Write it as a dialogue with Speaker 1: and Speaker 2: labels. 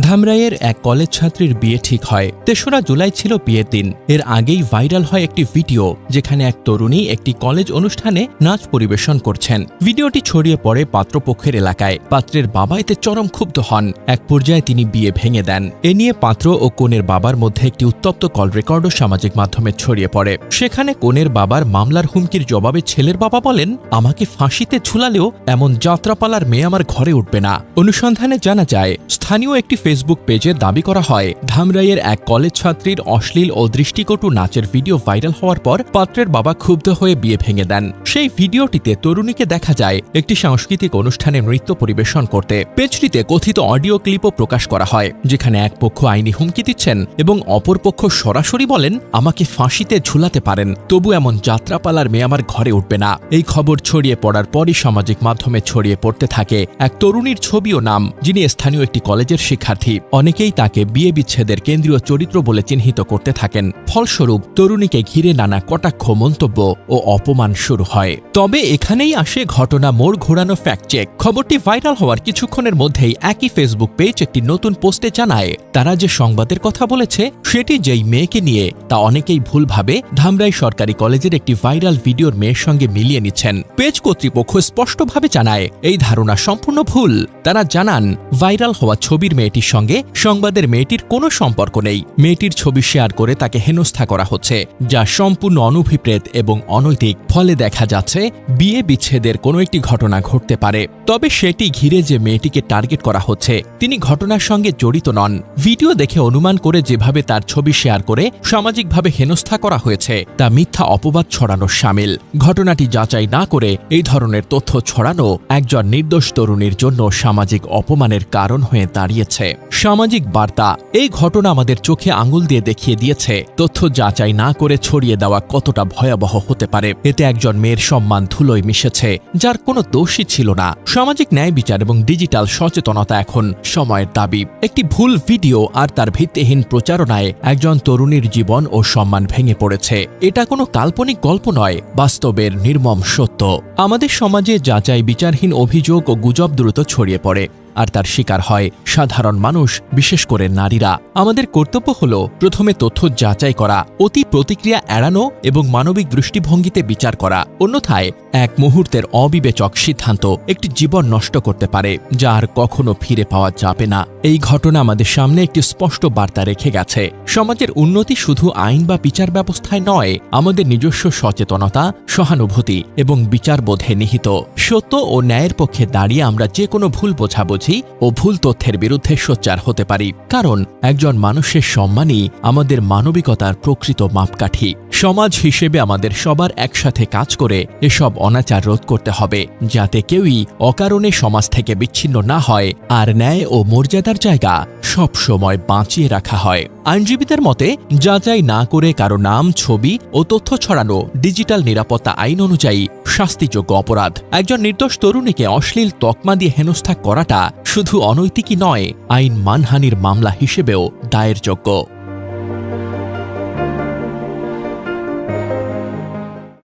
Speaker 1: ধামরাইয়ের এক কলেজ ছাত্রীর বিয়ে ঠিক হয়। তেসরা জুলাই ছিল বিয়ের দিন। এর আগেই ভাইরাল হয় একটি ভিডিও, যেখানে এক তরুণী একটি কলেজ অনুষ্ঠানে নাচ পরিবেশন করছেন। ভিডিওটি ছড়িয়ে পড়ে পাত্রপক্ষের এলাকায়। পাত্রের বাবা এতে চরম ক্ষুব্ধ হন। এক পর্যায়ে তিনি বিয়ে ভেঙে দেন। এ নিয়ে পাত্র ও কনের বাবার মধ্যে একটি উত্তপ্ত কল রেকর্ডও সামাজিক মাধ্যমে ছড়িয়ে পড়ে। সেখানে কনের বাবার মামলার হুমকির জবাবে ছেলের বাবা বলেন, আমাকে ফাঁসিতে ঝুলালেও এমন যাত্রাপালার মেয়ে আমার ঘরে উঠবে না। অনুসন্ধানে জানা যায়, স্থানীয় একটি ফেসবুক পেজে দাবি করা হয়, ধামরাইয়ের এক কলেজ ছাত্রীর অশ্লীল ও দৃষ্টিকটু নাচের ভিডিও ভাইরাল হওয়ার পর পাত্রের বাবা ক্ষুব্ধ হয়ে বিয়ে ভেঙে দেন। সেই ভিডিওটিতে তরুণীকে দেখা যায়, একটি সাংস্কৃতিক অনুষ্ঠানে নৃত্য পরিবেশন করতে। পেজটিতে কথিত অডিও ক্লিপও প্রকাশ করা হয়, যেখানে এক পক্ষ আইনি হুমকি দিচ্ছেন এবং অপর পক্ষ সরাসরি বলেন, আমাকে ফাঁসিতে ঝুলাতে পারেন, তবু এমন যাত্রাপালার মেয়ে আমার ঘরে উঠবে না। এই খবর ছড়িয়ে পড়ার পরই সামাজিক মাধ্যমে ছড়িয়ে পড়তে থাকে এক তরুণীর ছবি ও নাম, যিনি স্থানীয় একটি কলেজের শিক্ষার্থী। অনেকেই তাকে বিয়ে বিচ্ছেদের কেন্দ্রীয় চরিত্র বলে চিহ্নিত করতে থাকেন। ফলস্বরূপ, তরুণীকে ঘিরে নানা কটাক্ষ, মন্তব্য ও অপমান শুরু হয়। তবে এখানেই আসে ঘটনা মোড় ঘোরানো ফ্যাক্ট চেক খবরটি ভাইরাল হওয়ার কিছুক্ষণের মধ্যেই একই ফেসবুক পেজ একটি নতুন পোস্টে জানায়, তারা যে সংবাদের কথা বলেছে, সেটি যেই মেয়েকে নিয়ে, তা অনেকেই ভুলভাবে ধামরাই সরকারি কলেজের একটি ভাইরাল ভিডিওর মেয়ের সঙ্গে মিলিয়ে নিচ্ছেন। পেজ কর্তৃপক্ষ স্পষ্টভাবে জানায়, এই ধারণা সম্পূর্ণ ভুল। তারা জানান ভাইরাল হওয়া ছবির মেয়েটির সঙ্গে সংবাদের মেয়েটির কোনো সম্পর্ক নেই। মেয়েটির ছবি শেয়ার করে তাকে হেনস্থা করা হচ্ছে, যা সম্পূর্ণ অনভিপ্রেত এবং অনৈতিক। ফলে দেখা যাচ্ছে, বিয়ে বিচ্ছেদের কোনো একটি ঘটনা ঘটতে পারে। তবে সেটি ঘিরে যে মেয়েটিকে টার্গেট করা হচ্ছে, তিনি ঘটনার সঙ্গে জড়িত নন। ভিডিও দেখে অনুমান করে যেভাবে তার ছবি শেয়ার করে সামাজিকভাবে হেনস্থা করা হয়েছে, তা মিথ্যা অপবাদ ছড়ানোর সামিল। ঘটনাটি যাচাই না করে এই ধরনের তথ্য ছড়ানো একজন নির্দোষ তরুণীর জন্য সামাজিক অপমানের কারণ হয়ে দাঁড়িয়েছে। সামাজিক বার্তা। এই ঘটনা আমাদের চোখে আঙুল দিয়ে দেখিয়ে দিয়েছে। তথ্য যাচাই না করে ছড়িয়ে দেওয়া কতটা ভয়াবহ হতে পারে, এতে একজন মেয়ের সম্মান ধুলোয় মিশেছে, যার কোনো দোষই ছিল না। সামাজিক ন্যায় বিচার এবং ডিজিটাল সচেতনতা এখন সময়ের দাবি। একটি ভুল ভিডিও আর তার ভিত্তিহীন প্রচারণায় একজন তরুণীর জীবন ও সম্মান ভেঙে পড়েছে। এটা কোনো কাল্পনিক গল্প নয়, বাস্তবের নির্মম সত্য। আমাদের সমাজে যাচাই বিচারহীন অভিযোগ ও গুজব দ্রুত ছড়িয়ে পড়ে। আর তার শিকার হয় সাধারণ মানুষ, বিশেষ করে নারীরা। আমাদের কর্তব্য হল প্রথমে তথ্য যাচাই করা, অতি প্রতিক্রিয়া এড়ানো এবং মানবিক দৃষ্টিভঙ্গিতে বিচার করা। অন্যথায় এক মুহূর্তের অবিবেচক সিদ্ধান্ত একটি জীবন নষ্ট করতে পারে, যা আর কখনো ফিরে পাওয়া যাবে না। এই ঘটনা আমাদের সামনে একটি স্পষ্ট বার্তা রেখে গেছে। সমাজের উন্নতি শুধু আইন বা বিচার ব্যবস্থায় নয়, আমাদের নিজস্ব সচেতনতা, সহানুভূতি এবং বিচারবোধে নিহিত। সত্য ও ন্যায়ের পক্ষে দাঁড়িয়ে আমরা যে কোনো ভুল বোঝাবুঝি ও ভুল তথ্যের বিরুদ্ধে সোচ্চার হতে পারি। কারণ, একজন মানুষের সম্মানই আমাদের মানবিকতার প্রকৃত মাপকাঠি। সমাজ হিসেবে আমাদের সবার একসাথে কাজ করে এসব অনাচার রোধ করতে হবে, যাতে কেউই অকারণে সমাজ থেকে বিচ্ছিন্ন না হয় আর ন্যায় ও মর্যাদার জায়গা সব সময় বাঁচিয়ে রাখা হয়। আইনজীবীদের মতে, যাচাই না করে কারও নাম, ছবি ও তথ্য ছড়ানো ডিজিটাল নিরাপত্তা আইন অনুযায়ী শাস্তিযোগ্য অপরাধ। একজন নির্দোষ তরুণীকে অশ্লীল তকমা দিয়ে হেনস্থা করাটা শুধু অনৈতিকই নয়, আইন মানহানির মামলা হিসেবেও দায়ের যোগ্য